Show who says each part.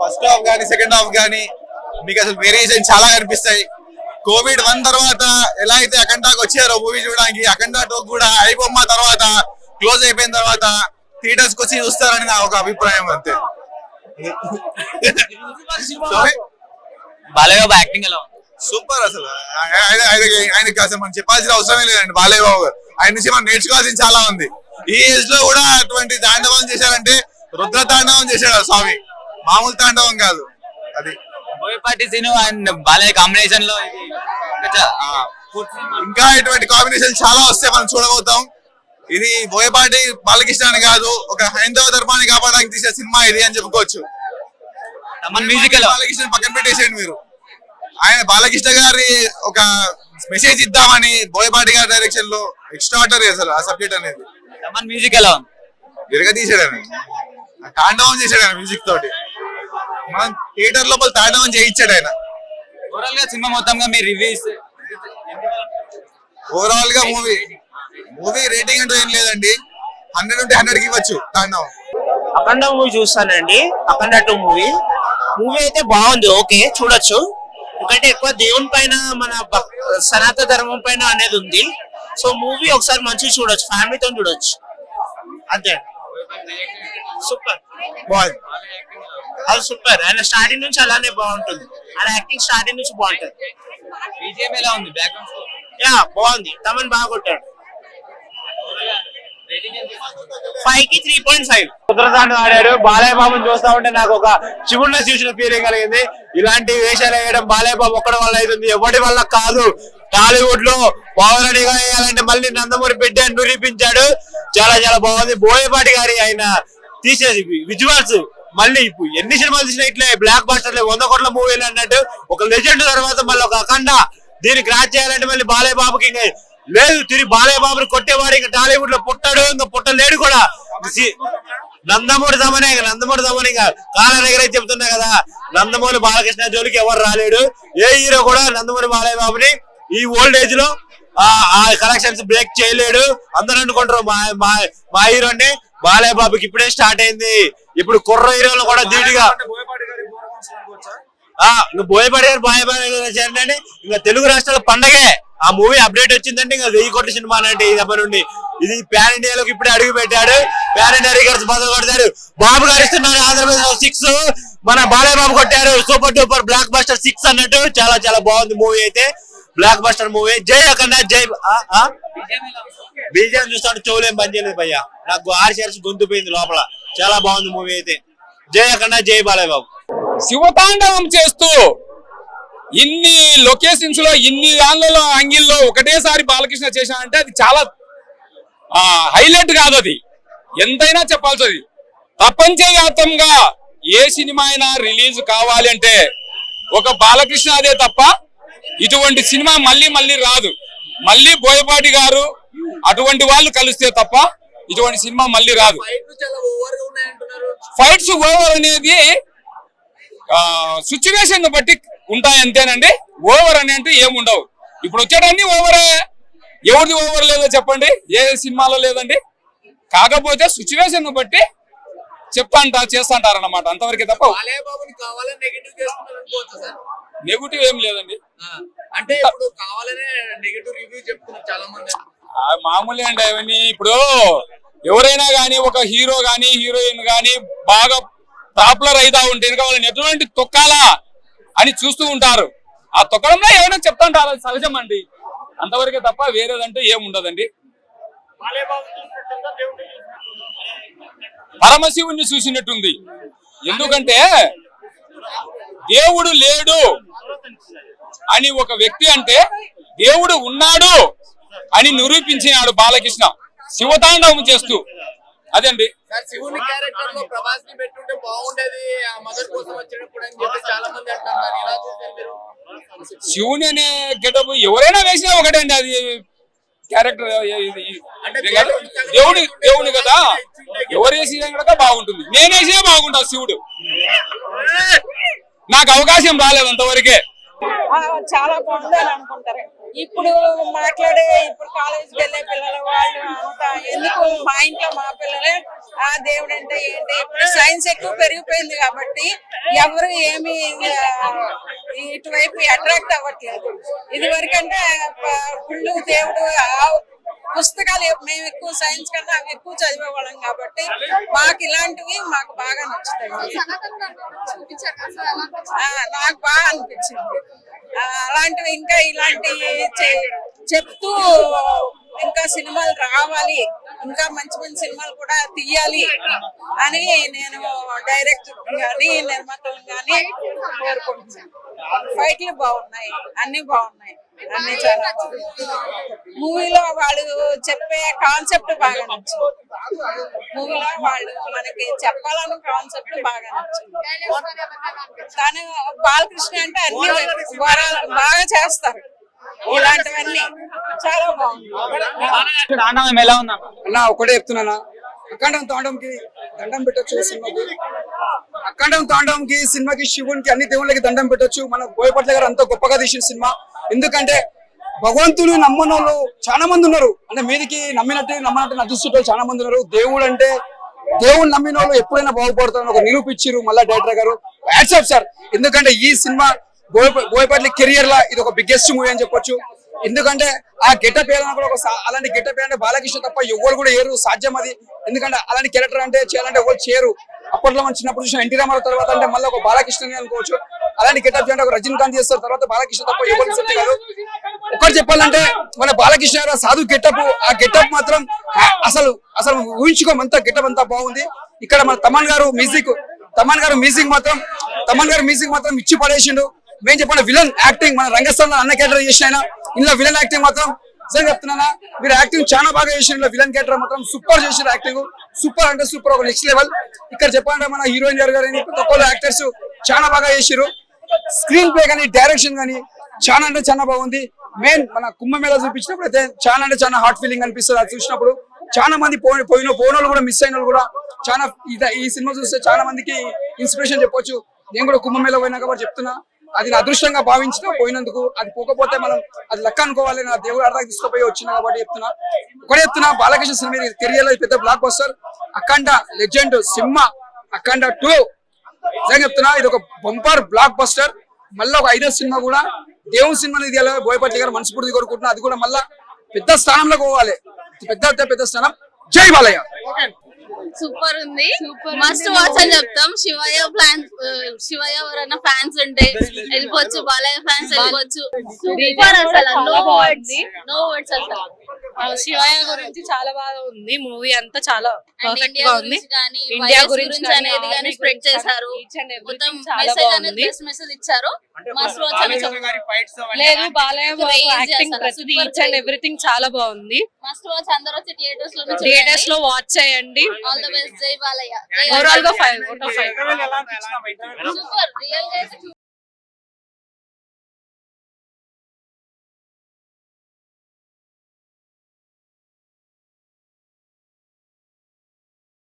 Speaker 1: First half కానీ second half కానీ మీకు అసలు వేరియేషన్ చాలా కనిపిస్తాయి కోవిడ్ వన్ తర్వాత ఎలా అయితే అఖండాకి వచ్చారో మూవీ చూడడానికి అఖండా టూ కూడా అయిపోమ్మ తర్వాత క్లోజ్ అయిపోయిన తర్వాత థియేటర్స్ వచ్చి చూస్తారని నా ఒక అభిప్రాయం అంతే.
Speaker 2: బాలయ్య యాక్టింగ్ ఎలా
Speaker 1: సూపర్ అసలు. ఆయన- ఆయన- ఆయన- ఆయనకి అసలు మనం చెప్పాల్సిన అవసరమే లేదండి బాలయ్య బాబు. గారు ఆయన నుంచి మనం నేర్చుకోవాల్సింది చాలా ఉంది. ఈ ఏజ్లో కూడా అటువంటి తాండవం చేశారంటే రుద్ర తాండవం చేశాడు స్వామి. మామూలు తాండవం కాదు. అది.
Speaker 2: బోయపాటి సీను అండ్ బాలయ్య కాంబినేషన్లో ఇంకా
Speaker 1: ఇటువంటి కాంబినేషన్ చాలా వస్తే మనం చూడబోతాం. ఇది బోయపాటి బాలకృష్ణ కాదు ఒక హైందవ ధర్మాన్ని కాపాడడానికి తీసే సినిమా ఇది అని చెప్పుకోవచ్చు? బాలకృష్ణ పక్కన పెట్టేసేయండి మీరు. ఆయన బాలకృష్ణ గారి ఒక మెసేజ్ ఇద్దామని బోయపాటి గారి డైరెక్షన్లో ఎక్స్ట్రా అసలు ఆ సబ్జెక్ట్ అనేది.
Speaker 2: తమన్ మ్యూజిక్ ఎలా ఉంది
Speaker 1: విరగ తీసాడు తాండవం చేశాడు ఆయన మ్యూజిక్ తోటి. మనం థియేటర్ లోపల తాండవం చేయించాడు ఆయన.
Speaker 2: ఓవరాల్గా సినిమా మొత్తంగా మీ రివ్యూస్
Speaker 1: ఓవరాల్గా మూవీ మూవీ రేటింగ్ అంటూ ఏం లేదండి. హండ్రెడ్ ఉంటే హండ్రెడ్కి ఇవ్వచ్చు తాండవం.
Speaker 3: అఖండ మూవీ చూస్తానండి. అఖండ టూ మూవీ. మూవీ అయితే బాగుంది ఓకే చూడొచ్చు. ఎందుకంటే ఎక్కువ దేవుని పైన మన సనాతన ధర్మం పైన అనేది ఉంది. సో మూవీ ఒకసారి మంచిగా చూడొచ్చు ఫ్యామిలీతో చూడొచ్చు. అంతే. సూపర్ బాగుంది. అది సూపర్ ఆయన స్టార్టింగ్ నుంచి అలానే బాగుంటుంది. ఆయన యాక్టింగ్ స్టార్టింగ్ నుంచి బాగుంటుంది.
Speaker 2: బీజిఎం ఎలా ఉంది? స్కోర్
Speaker 3: యా బాగుంది. తమన్ బాగా కొట్టాడు. ఫైవ్కి త్రీ పాయింట్ ఫైవ్.
Speaker 4: ఉత్తరతాండ ఆడాడు. బాలయ్య బాబుని చూస్తా ఉంటే నాకు ఒక శివుడిని చూసిన ఫీలింగ్ కలిగింది. ఇలాంటి వేషాలు వేయడం బాలయ్య బాబు ఒక్కడి వల్ల అవుతుంది. ఎవరి వల్ల కాదు. టాలీవుడ్లో పౌరుడిగా వేయాలంటే మళ్ళీ నందమూరి బిడ్డ అని నిరూపించాడు. చాలా చాలా బాగుంది. బోయపాటి గారి ఆయన తీసేది విజువల్స్. మళ్ళీ ఇప్పుడు ఎన్ని సినిమాలు తీసినా ఇట్లే బ్లాక్ బాస్టర్లే వంద కోట్ల మూవీలు అన్నట్టు ఒక లెజెండ్ తర్వాత మళ్ళీ ఒక అఖండ దీన్ని క్రాచ్ చేయాలంటే మళ్ళీ బాలయ్య బాబుకి ఇంకా లేదు తిరిగి బాలయ్య బాబుని కొట్టేవాడు ఇంకా టాలీవుడ్లో పుట్టాడు ఇంకా పుట్టలేడు కూడా. నందమూరి దమనే నందమూరి దమని ఇక కాల దగ్గరే చెప్తున్నా కదా నందమూరి బాలకృష్ణ జోలికి ఎవరు రాలేడు. ఏ హీరో కూడా నందమూరి బాలయ్య బాబుని ఈ ఓల్డ్ ఏజ్లో ఆ ఆ కలెక్షన్స్ బ్రేక్ చేయలేడు. అందరూ అనుకుంటారు మా మా మా హీరోని బాలయ్య బాబుకి ఇప్పుడే స్టార్ట్ అయింది. ఇప్పుడు కుర్ర హీరోలు కూడా ధీటుగా. ఆ ఇంకా బోయపాటి గారు బాయపాటి చేరండి. ఇంకా తెలుగు రాష్ట్రాల పండగే. ఆ మూవీ అప్డేట్ వచ్చిందంటే ఇంకా వెయ్యి కోట్ల సినిమా అంటే ఈ దెబ్బ నుండి. ఇది ప్యాన్ ఇండియాలోకి ఇప్పుడే అడుగు పెట్టాడు. ప్యాన్ ఇండియా రికార్డ్స్ బదులు కొడతాడు. బాబు గారు ఇస్తున్నారు ఆంధ్రప్రదేశ్ సిక్స్ మన బాలయ్య బాబు కొట్టారు. Super duper blockbuster six అన్నట్టు. చాలా చాలా బాగుంది మూవీ అయితే. బ్లాక్ బస్టర్ మూవీ జై అఖండ జై బీజేపీ చూస్తాడు చెవులేం పని చేయలేదు భయ్యా. నాకు ఆరు షేర్స్ గొంతు పోయింది లోపల. చాలా బాగుంది మూవీ అయితే. జై అఖండ జై బాలయ్య బాబు.
Speaker 5: శివతాండవం చేస్తూ ఇన్ని లొకేషన్స్లో ఇన్ని దానిలలో అంగిల్లో ఒకటేసారి బాలకృష్ణ చేశానంటే అది చాలా హైలైట్ కాదు అది. ఎంతైనా చెప్పాల్సి అది ప్రపంచవ్యాప్తంగా ఏ సినిమా అయినా రిలీజ్ కావాలి అంటే ఒక బాలకృష్ణ అదే తప్ప ఇటువంటి సినిమా మళ్ళీ మళ్ళీ రాదు. మళ్ళీ బోయపాటి గారు అటువంటి వాళ్ళు కలిస్తే తప్ప ఇటువంటి సినిమా మళ్ళీ రాదు. ఫైట్స్ ఓవర్ అనేది సిచ్యువేషన్ బట్టి ఉంటాయి అంతేనండి ఓవర్ అని అంటే ఏముండవు ఇప్పుడు వచ్చేటన్ని ఓవరే. ఎవరిది ఓవర్ లేదో చెప్పండి ఏ సినిమాలో లేదండి. కాకపోతే సిచ్యువేషన్ బట్టి చెప్తాంట చేస్తాంటారు అనమాట అంతవరకే తప్ప.
Speaker 6: నెగిటివ్
Speaker 5: ఏం లేదండి.
Speaker 6: అంటే ఇప్పుడు కావాలనే నెగిటివ్ రివ్యూ చెప్తున్నారు చాలా మంది
Speaker 5: ఆ మామూలే అండి అవన్నీ. ఇప్పుడు ఎవరైనా గానీ ఒక హీరో గానీ హీరోయిన్ గానీ బాగా పాపులర్ అయితా ఉంటే ఇంకా వాళ్ళని ఎటువంటి తొక్కాలా? అని చూస్తూ ఉంటారు. ఆ తొక్కడంలో ఏమైనా చెప్తుంటారు అది సహజం అండి. అంతవరకే తప్ప వేరేదంటే ఏముండదండి పరమశివుణ్ణి చూసినట్టుంది. ఎందుకంటే దేవుడు లేడు అని ఒక వ్యక్తి అంటే దేవుడు ఉన్నాడు అని నిరూపించినాడు బాలకృష్ణ. శివతాండవం చేస్తూ. అదండి?
Speaker 6: శివుని క్యారెక్టర్లో ప్రభాస్ని పెట్టుంటే బాగుండేది మదర్ కోసం వచ్చినప్పుడు అని చెప్పి చాలా మంది
Speaker 5: శివుని అనే గెటప్ ఎవరైనా వేసినా ఒకటే అండి అది క్యారెక్టర్ దేవుడు దేవుడు కదా. ఎవరు వేసినా కూడా బాగుంటుంది. నేను వేసినా బాగుంటా శివుడు. నాకు అవకాశం రాలేదు అంతవరకే.
Speaker 7: ఆ, చాలా బాగుంది అని అనుకుంటారు ఇప్పుడు మాట్లాడే ఇప్పుడు కాలేజీకి వెళ్ళే పిల్లలు వాళ్ళు అంతా ఎందుకు? మా ఇంట్లో మా పిల్లలే ఆ దేవుడు అంటే ఏంటి? ఇప్పుడు సైన్స్ ఎక్కువ పెరిగిపోయింది కాబట్టి ఎవరు ఏమి ఇటువైపు అట్రాక్ట్ అవ్వట్లేదు. ఇది వరకంటే పుల్లు దేవుడు ఆ పుస్తకాలు మేము ఎక్కువ సైన్స్ కన్నా అవి ఎక్కువ చదివేవాళ్ళం కాబట్టి మాకు ఇలాంటివి మాకు బాగా నచ్చుతాయి. నాకు బాగా అనిపించింది. అలాంటివి ఇంకా ఇలాంటివి చే- చెప్తూ ఇంకా సినిమాలు రావాలి. ఇంకా మంచి మంచి సినిమాలు కూడా తీయాలి అని నేను డైరెక్టర్ కానీ నిర్మాతలు కానీ కోరుకుంటున్నాను. ఫైట్లు బాగున్నాయి అన్ని బాగున్నాయి. అన్ని చాలా మూవీలో వాళ్ళు చెప్పే కాన్సెప్ట్ బాగా నచ్చింది మూవీలో వాళ్ళు మనకి చెప్పాలన్న కాన్సెప్ట్ బాగా నచ్చింది తను బాలకృష్ణ అంటే అన్ని వరాలు బాగా చేస్తారు. ఇలాంటివన్నీ చాలా బాగుంది
Speaker 2: తాండవం ఎలా ఉందా
Speaker 8: అన్న ఒకటే చెప్తున్నానా? అఖండం తాండవంకి దండం పెట్టొచ్చు సినిమాకి. అఖండం తాండవంకి సినిమాకి శివునికి అన్ని దేవుళ్ళకి దండం పెట్టొచ్చు. మన బోయపట్ల గారు అంత గొప్పగా తీసిన సినిమా. ఎందుకంటే భగవంతుని వాళ్ళు చాలా మంది ఉన్నారు. అంటే మీదికి నమ్మినట్టు నమ్మనట్టు నటిస్తుంటే చాలా మంది ఉన్నారు. దేవుడు అంటే దేవుడు నమ్మిన వాళ్ళు ఎప్పుడైనా బాగుపడతారని ఒక నిరూపించారు మళ్ళా డైరెక్టర్ గారు. వాట్సాప్ సార్ ఎందుకంటే ఈ సినిమా గోయపల్లి కెరియర్ లా ఇది ఒక బిగ్గెస్ట్ మూవీ అని చెప్పొచ్చు. ఎందుకంటే ఆ గెటప్ ఏదైనా కూడా ఒక అలాంటి గెటప్ అంటే బాలకృష్ణ తప్ప ఎవరు కూడా ఏరు సాధ్యం అది. ఎందుకంటే అలాంటి క్యారెక్టర్ అంటే చేయాలంటే ఎవరు చేయరు. అప్పట్లో మన చిన్నప్పుడు చూసిన ఎన్టీ రామారావు తర్వాత అంటే మళ్ళీ ఒక బాలకృష్ణ అనుకోవచ్చు. అలాంటి గెటప్ అంటే ఒక రజనీకాంత్ చేస్తారు. తర్వాత బాలకృష్ణ తప్ప ఎవరు సెట్ కాదు. ఒకటి చెప్పాలంటే మన బాలకృష్ణ గారు సాధు గెటప్ ఆ గెటప్ మాత్రం అసలు అసలు ఊహించుకోమంత గెటప్ అంతా బాగుంది. ఇక్కడ మన తమన్ గారు మ్యూజిక్ తమన్ గారు మ్యూజిక్ మాత్రం తమన్ గారు మ్యూజిక్ మాత్రం ఇచ్చి పడేసిండు. మేము చెప్పండి విలన్ యాక్టింగ్ మన రంగస్థలంలో అన్న క్యారెక్టర్ చేసిన ఇందులో విలన్ యాక్టింగ్ మాత్రం నిజంగా చెప్తున్నానా మీరు యాక్టింగ్ చాలా బాగా చేసిన విలన్ క్యారెక్టర్ మాత్రం సూపర్ చేసిన యాక్టింగ్. సూపర్ అంటే సూపర్ ఒక నెక్స్ట్ లెవెల్ ఇక్కడ చెప్పాలంటే మన హీరోయిన్ గారు కానీ ప్రతి ఒక్కరు యాక్టర్స్ చాలా బాగా చేసిరు స్క్రీన్ ప్లే కానీ డైరెక్షన్ కానీ చాలా అంటే చాలా బాగుంది. మెయిన్ మన కుంభమేళ చూపించినప్పుడు అయితే చాలా అంటే చాలా హార్ట్ ఫీలింగ్ అనిపిస్తుంది. అది చూసినప్పుడు చాలా మంది పోయి పోయిన పోయిన కూడా మిస్ అయిన వాళ్ళు కూడా చాలా ఈ సినిమా చూస్తే చాలా మందికి ఇన్స్పిరేషన్ చెప్పొచ్చు. నేను కూడా కుంభమేళ పోయినా కాబట్టి చెప్తున్నా. అది నా అదృష్టంగా భావించిన పోయినందుకు అది పోకపోతే మనం అది లెక్క అనుకోవాలి. నా దేవుడు అర్థానికి తీసుకుపోయి వచ్చిన కాబట్టి చెప్తున్నా. ఒకటే చెప్తున్నా బాలకృష్ణ సినిమా కెరియర్లో పెద్ద blockbuster Akhanda Legend Simha Akhanda two నిజంగా చెప్తున్నా ఇది ఒక బంపర్ బ్లాక్ బస్టర్ మళ్ళీ ఒక ఐదో సినిమా కూడా దేవుని సినిమా ఇది బోయపల్లి గారు మనస్ఫూర్తి కోరుకుంటున్నా అది కూడా మళ్ళా పెద్ద స్థానంలో పోవాలి. పెద్ద పెద్ద స్థానం. జై బాలయ్య.
Speaker 9: సూపర్ ఉంది. మస్ట్ వాచ్ అని చెప్తాం. శివయ్య ఫ్యాన్స్ శివయ్య ఎవరైనా ఫ్యాన్స్ ఉంటే వెళ్ళిపోవచ్చు బాలయ్య ఫ్యాన్స్ వెళ్ళిపోవచ్చు. సూపర్ అసలు నో వర్డ్స్ నో వర్డ్స్ అసలు.
Speaker 10: శివయ్య గురించి చాలా బాగా ఉంది మూవీ అంతా చాలా పర్ఫెక్ట్
Speaker 9: ఇండియా
Speaker 10: గా ఉంది ఇండియా గురించి
Speaker 9: అనేది కానీ స్ప్రెడ్ చేశారు మొత్తం మెసేజ్ అనేది మెసేజ్ ఇచ్చారు
Speaker 10: లేదు బాలయ్య యాక్టింగ్ ప్రతిదీ ఈచ్ అండ్. ఎవ్రీథింగ్ చాలా బాగుంది
Speaker 9: మస్ట్ వాచ్ అందరూ వచ్చి
Speaker 10: థియేటర్స్లో థియేటర్స్లో వాచ్ చేయండి
Speaker 9: ఆల్ ద బెస్ట్ జై బాలయ్య
Speaker 10: ఓవరాల్గా five out of five
Speaker 9: super రియల్గా